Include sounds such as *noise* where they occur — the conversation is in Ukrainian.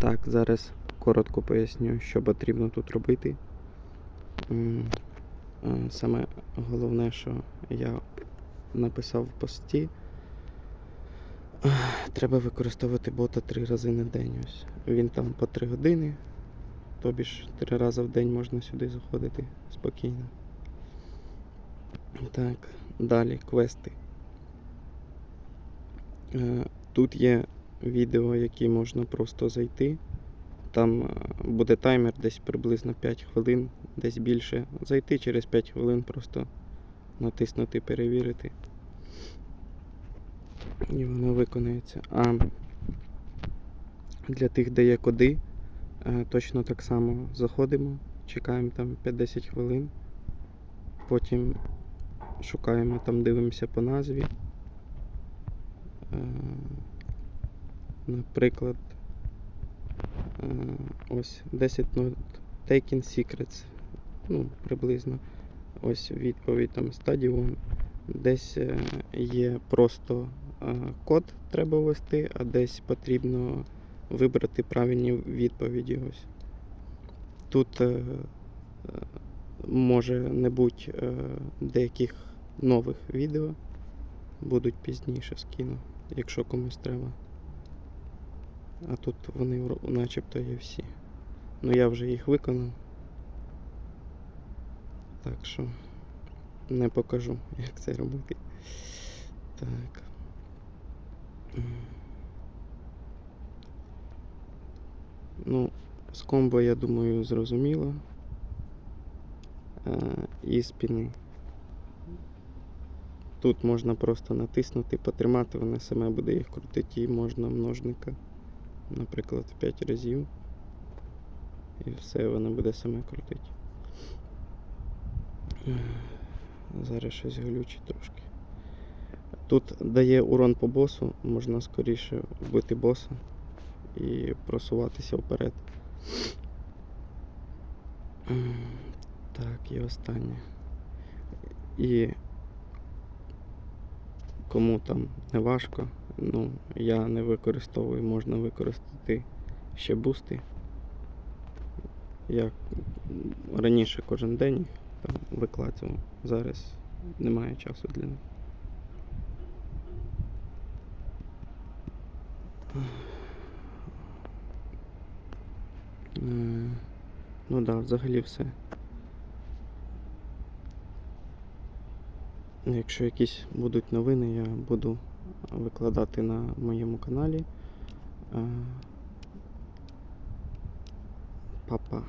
Так, зараз коротко поясню, що потрібно тут робити. Саме головне, що я написав в пості. Треба використовувати бота три рази на день. Ось. Він там по 3 години. Тобі ж три рази в день можна сюди заходити спокійно. Так, далі квести. Е, Тут є відео, які можна просто зайти. Там е, буде таймер десь приблизно 5 хвилин, десь більше. Зайти через 5 хвилин, просто натиснути перевірити. І воно виконається. А для тих, де є коди, е, точно так само заходимо, чекаємо там 5-10 хвилин. Потім шукаємо там, дивимося по назві. Наприклад, е, ось 10 not taken secrets. Ну, приблизно. Ось відповідь там стадіон. Десь е, є просто е, код треба ввести, а десь потрібно вибрати правильні відповіді. Ось. Тут може не бути деяких нових відео. Будуть пізніше скину, якщо комусь треба. А тут вони начебто є всі. Ну я вже їх виконав. Так що не покажу, *laughs* як це робити. Так. Ну, з комбо, я думаю, зрозуміло. Е, і спіни. Тут можна просто натиснути, потримати, воно саме буде їх крутити, і можна множника, наприклад, в 5 разів. І все, воно буде саме крутити. Зараз щось глючить трошки. Тут дає урон по босу, можна скоріше вбити боса і просуватися вперед. Так, і останнє. І кому там не важко, ну, я не використовую, можна використати ще бусти. Я раніше кожен день їх там викладував, зараз немає часу для них. Е, Ну так, да, взагалі все. Якщо якісь будуть новини, я буду викладати на моєму каналі. Е, Папа.